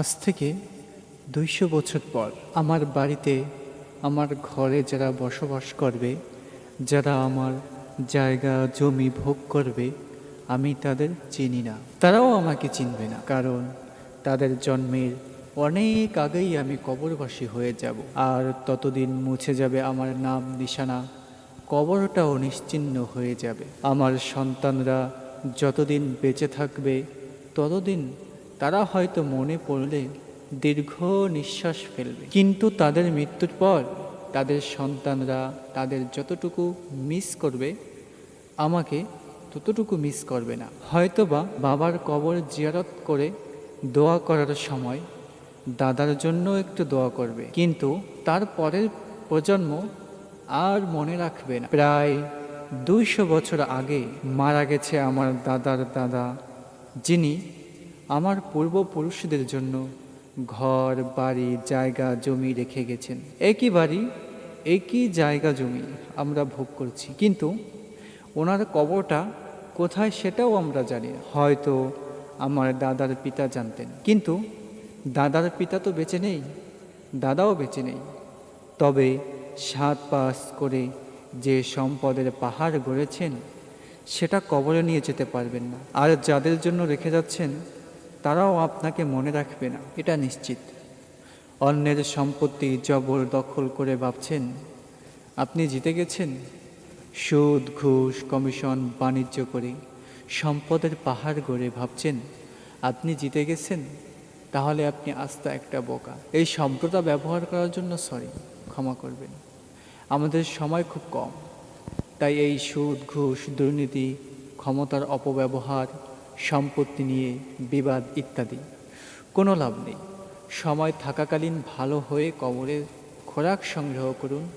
আজ থেকে দুইশো বছর পর আমার বাড়িতে, আমার ঘরে যারা বসবাস করবে, যারা আমার জায়গা, জমি ভোগ করবে, আমি তাদের চিনি না। তারাও আমাকে চিনবে না, কারণ তাদের জন্মের অনেক আগেই আমি কবরবাসী হয়ে যাব। আর ততদিন মুছে যাবে আমার নাম নিশানা, কবরটাও নিশ্চিহ্ন হয়ে যাবে। আমার সন্তানরা যতদিন বেঁচে থাকবে, ততদিন তারা হয়তো মনে পড়লে দীর্ঘ নিঃশ্বাস ফেলবে। কিন্তু তাদের মৃত্যুর পর তাদের সন্তানরা তাদের যতটুকু মিস করবে, আমাকে ততটুকু মিস করবে না। হয়তোবা বাবার কবর জিয়ারত করে দোয়া করার সময় দাদার জন্য একটু দোয়া করবে, কিন্তু তার পরের প্রজন্ম আর মনে রাখবে না। প্রায় দুইশো বছর আগে মারা গেছে আমার দাদার দাদা, যিনি আমার পূর্বপুরুষদের জন্য ঘর, বাড়ি, জায়গা, জমি রেখে গেছেন। একই বাড়ি, একই জায়গা, জমি আমরা ভোগ করছি। কিন্তু ওনার কবরটা কোথায় সেটাও আমরা জানি হয়তো আমার দাদার পিতা জানতেন। কিন্তু দাদার পিতা তো বেঁচে নেই, দাদাও বেঁচে নেই। তবে সাত পাস করে যে সম্পদের পাহাড় গড়েছেন, সেটা কবরে নিয়ে যেতে পারবেন না। আর যাদের জন্য রেখে যাচ্ছেন তারাও আপনাকে মনে রাখবে না। এটা নিশ্চিত। অন্যের সম্পত্তি জবর দখল করে ভাবছেন। আপনি জিতে গেছেন। সুদ, ঘুষ, কমিশন, বাণিজ্য করে সম্পদের পাহাড় গড়ে ভাবছেন। আপনি জিতে গেছেন। তাহলে আপনি আস্তা একটা বোকা। এই শব্দটা ব্যবহার করার জন্য সরি, ক্ষমা করবেন। আমাদের সময় খুব কম। তাই এই সুদ, ঘুষ, দুর্নীতি, ক্ষমতার অপব্যবহার সম্পত্তি নিয়ে বিবাদ ইত্যাদি। কোনো লাভ নেই। সময় থাকাকালীন ভালো হয়ে কবরের খোরাক সংগ্রহ করুন।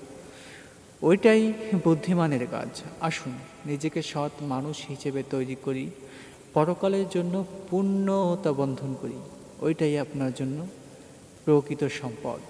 ওইটাই বুদ্ধিমানের কাজ। আসুন, নিজেকে সৎ মানুষ হিসেবে তৈরি করি। পরকালের জন্য পূর্ণতা বন্ধন করি। ওইটাই আপনার জন্য প্রকৃত সম্পদ।